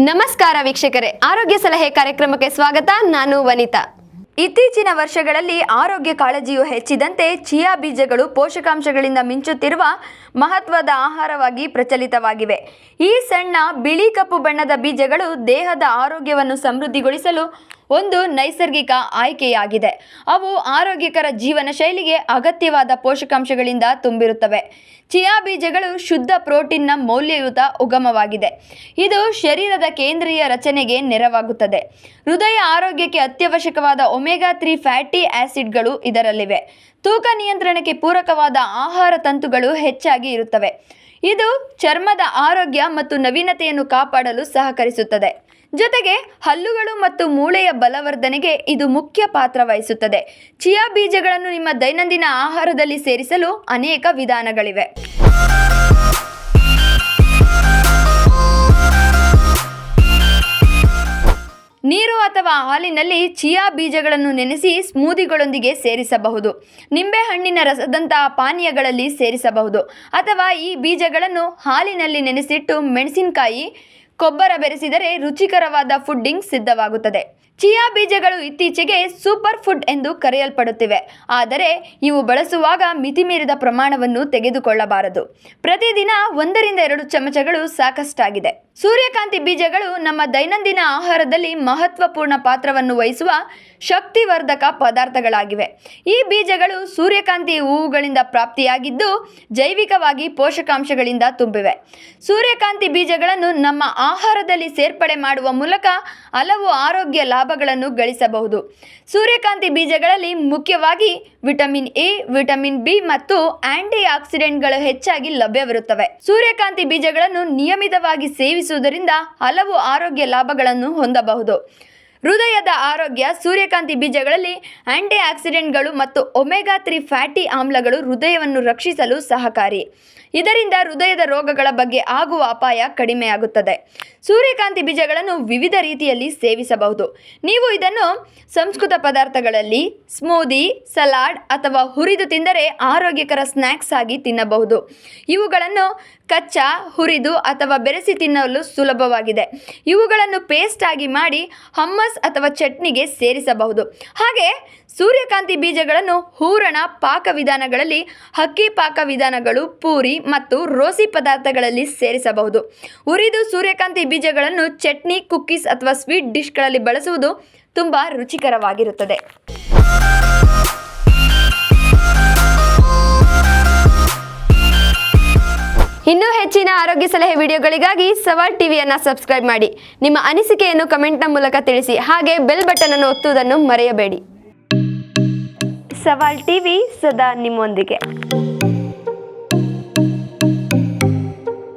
ನಮಸ್ಕಾರ ವೀಕ್ಷಕರೇ, ಆರೋಗ್ಯ ಸಲಹೆ ಕಾರ್ಯಕ್ರಮಕ್ಕೆ ಸ್ವಾಗತ. ನಾನು ವನಿತಾ. ಇತ್ತೀಚಿನ ವರ್ಷಗಳಲ್ಲಿ ಆರೋಗ್ಯ ಕಾಳಜಿಯು ಹೆಚ್ಚಿದಂತೆ ಚಿಯಾ ಬೀಜಗಳು ಪೋಷಕಾಂಶಗಳಿಂದ ಮಿಂಚುತ್ತಿರುವ ಮಹತ್ವದ ಆಹಾರವಾಗಿ ಪ್ರಚಲಿತವಾಗಿವೆ. ಈ ಸಣ್ಣ ಬಿಳಿ ಕಪ್ಪು ಬಣ್ಣದ ಬೀಜಗಳು ದೇಹದ ಆರೋಗ್ಯವನ್ನು ಸಮೃದ್ಧಿಗೊಳಿಸಲು ಒಂದು ನೈಸರ್ಗಿಕ ಆಯ್ಕೆಯಾಗಿದೆ. ಅವು ಆರೋಗ್ಯಕರ ಜೀವನ ಶೈಲಿಗೆ ಅಗತ್ಯವಾದ ಪೋಷಕಾಂಶಗಳಿಂದ ತುಂಬಿರುತ್ತವೆ. ಚಿಯಾ ಬೀಜಗಳು ಶುದ್ಧ ಪ್ರೋಟೀನ್ನ ಮೌಲ್ಯಯುತ ಉಗಮವಾಗಿದೆ. ಇದು ಶರೀರದ ಕೇಂದ್ರೀಯ ರಚನೆಗೆ ನೆರವಾಗುತ್ತದೆ. ಹೃದಯ ಆರೋಗ್ಯಕ್ಕೆ ಅತ್ಯವಶ್ಯಕವಾದ ಒಮೆಗಾ ತ್ರೀ ಫ್ಯಾಟಿ ಆಸಿಡ್ಗಳು ಇದರಲ್ಲಿವೆ. ತೂಕ ನಿಯಂತ್ರಣಕ್ಕೆ ಪೂರಕವಾದ ಆಹಾರ ತಂತುಗಳು ಹೆಚ್ಚಾಗಿ ಇರುತ್ತವೆ. ಇದು ಚರ್ಮದ ಆರೋಗ್ಯ ಮತ್ತು ನವೀನತೆಯನ್ನು ಕಾಪಾಡಲು ಸಹಕರಿಸುತ್ತದೆ. ಜೊತೆಗೆ ಹಲ್ಲುಗಳು ಮತ್ತು ಮೂಳೆಯ ಬಲವರ್ಧನೆಗೆ ಇದು ಮುಖ್ಯ ಪಾತ್ರ ವಹಿಸುತ್ತದೆ. ಚಿಯಾ ಬೀಜಗಳನ್ನು ನಿಮ್ಮ ದೈನಂದಿನ ಆಹಾರದಲ್ಲಿ ಸೇರಿಸಲು ಅನೇಕ ವಿಧಾನಗಳಿವೆ. ನೀರು ಅಥವಾ ಹಾಲಿನಲ್ಲಿ ಚಿಯಾ ಬೀಜಗಳನ್ನು ನೆನೆಸಿ ಸ್ಮೂದಿಗಳೊಂದಿಗೆ ಸೇರಿಸಬಹುದು. ನಿಂಬೆಹಣ್ಣಿನ ರಸದಂತಹ ಪಾನೀಯಗಳಲ್ಲಿ ಸೇರಿಸಬಹುದು. ಅಥವಾ ಈ ಬೀಜಗಳನ್ನು ಹಾಲಿನಲ್ಲಿ ನೆನೆಸಿಟ್ಟು ಮೆಣಸಿನಕಾಯಿ ಕೊಬ್ಬರ ಬೆರೆಸಿದರೆ ರುಚಿಕರವಾದ ಫುಡ್ಡಿಂಗ್ ಸಿದ್ಧವಾಗುತ್ತದೆ. ಚಿಯಾ ಬೀಜಗಳು ಇತ್ತೀಚೆಗೆ ಸೂಪರ್ ಫುಡ್ ಎಂದು ಕರೆಯಲ್ಪಡುತ್ತಿವೆ. ಆದರೆ ಇವು ಬಳಸುವಾಗ ಮಿತಿಮೀರಿದ ಪ್ರಮಾಣವನ್ನು ತೆಗೆದುಕೊಳ್ಳಬಾರದು. ಪ್ರತಿದಿನ ಒಂದರಿಂದ ಎರಡು ಚಮಚಗಳು ಸಾಕಷ್ಟಾಗಿದೆ. ಸೂರ್ಯಕಾಂತಿ ಬೀಜಗಳು ನಮ್ಮ ದೈನಂದಿನ ಆಹಾರದಲ್ಲಿ ಮಹತ್ವಪೂರ್ಣ ಪಾತ್ರವನ್ನು ವಹಿಸುವ ಶಕ್ತಿವರ್ಧಕ ಪದಾರ್ಥಗಳಾಗಿವೆ. ಈ ಬೀಜಗಳು ಸೂರ್ಯಕಾಂತಿ ಹೂವುಗಳಿಂದ ಪ್ರಾಪ್ತಿಯಾಗಿದ್ದು ಜೈವಿಕವಾಗಿ ಪೋಷಕಾಂಶಗಳಿಂದ ತುಂಬಿವೆ. ಸೂರ್ಯಕಾಂತಿ ಬೀಜಗಳನ್ನು ನಮ್ಮ ಆಹಾರದಲ್ಲಿ ಸೇರ್ಪಡೆ ಮಾಡುವ ಮೂಲಕ ಹಲವು ಆರೋಗ್ಯ ಲಾಭಗಳನ್ನು ಗಳಿಸಬಹುದು. ಸೂರ್ಯಕಾಂತಿ ಬೀಜಗಳಲ್ಲಿ ಮುಖ್ಯವಾಗಿ ವಿಟಮಿನ್ ಎ, ವಿಟಮಿನ್ ಬಿ ಮತ್ತು ಆಂಟಿ ಆಕ್ಸಿಡೆಂಟ್ಗಳು ಹೆಚ್ಚಾಗಿ ಲಭ್ಯವಿರುತ್ತವೆ. ಸೂರ್ಯಕಾಂತಿ ಬೀಜಗಳನ್ನು ನಿಯಮಿತವಾಗಿ ಸೇವಿಸುವುದರಿಂದ ಹಲವು ಆರೋಗ್ಯ ಲಾಭಗಳನ್ನು ಹೊಂದಬಹುದು. ಹೃದಯದ ಆರೋಗ್ಯ, ಸೂರ್ಯಕಾಂತಿ ಬೀಜಗಳಲ್ಲಿ ಆಂಟಿ ಆಕ್ಸಿಡೆಂಟ್ಗಳು ಮತ್ತು ಒಮೆಗಾ ತ್ರೀ ಫ್ಯಾಟಿ ಆಮ್ಲಗಳು ಹೃದಯವನ್ನು ರಕ್ಷಿಸಲು ಸಹಕಾರಿ. ಇದರಿಂದ ಹೃದಯದ ರೋಗಗಳ ಬಗ್ಗೆ ಆಗುವ ಅಪಾಯ ಕಡಿಮೆಯಾಗುತ್ತದೆ. ಸೂರ್ಯಕಾಂತಿ ಬೀಜಗಳನ್ನು ವಿವಿಧ ರೀತಿಯಲ್ಲಿ ಸೇವಿಸಬಹುದು. ನೀವು ಇದನ್ನು ಸಂಸ್ಕೃತ ಪದಾರ್ಥಗಳಲ್ಲಿ ಸ್ಮೂದಿ, ಸಲಾಡ್ ಅಥವಾ ಹುರಿದು ತಿಂದರೆ ಆರೋಗ್ಯಕರ ಸ್ನ್ಯಾಕ್ಸ್ ಆಗಿ ತಿನ್ನಬಹುದು. ಇವುಗಳನ್ನು ಕಚ್ಚಾ, ಹುರಿದು ಅಥವಾ ಬೆರೆಸಿ ತಿನ್ನಲು ಸುಲಭವಾಗಿದೆ. ಇವುಗಳನ್ನು ಪೇಸ್ಟ್ ಆಗಿ ಮಾಡಿ, ಹಮ್ಮಸ್ ಅಥವಾ ಚಟ್ನಿಗೆ ಸೇರಿಸಬಹುದು. ಹಾಗೆ ಸೂರ್ಯಕಾಂತಿ ಬೀಜಗಳನ್ನು ಹೂರಣ ಪಾಕವಿಧಾನಗಳಲ್ಲಿ ಹಕ್ಕಿ ಪಾಕವಿಧಾನಗಳು ಪೂರಿ ಮತ್ತು ರೋಸಿ ಪದಾರ್ಥಗಳಲ್ಲಿ ಸೇರಿಸಬಹುದು. ಹುರಿದು ಸೂರ್ಯಕಾಂತಿ ಬೀಜಗಳನ್ನು ಚಟ್ನಿ ಕುಕ್ಕೀಸ್ ಅಥವಾ ಸ್ವೀಟ್ ಡಿಶ್ಗಳಲ್ಲಿ ಬಳಸುವುದು ತುಂಬ ರುಚಿಕರವಾಗಿರುತ್ತದೆ. ಇನ್ನೂ ಹೆಚ್ಚಿನ ಆರೋಗ್ಯ ಸಲಹೆ ವಿಡಿಯೋಗಳಿಗಾಗಿ ಸವಾಲ್ ಟಿವಿಯನ್ನು ಸಬ್ಸ್ಕ್ರೈಬ್ ಮಾಡಿ. ನಿಮ್ಮ ಅನಿಸಿಕೆಯನ್ನು ಕಮೆಂಟ್ನ ಮೂಲಕ ತಿಳಿಸಿ. ಹಾಗೆ ಬೆಲ್ ಬಟನ್ ಅನ್ನು ಒತ್ತುವುದನ್ನು ಮರೆಯಬೇಡಿ. ಸವಾಲ್ ಟಿವಿ ಸದಾ ನಿಮ್ಮೊಂದಿಗೆ.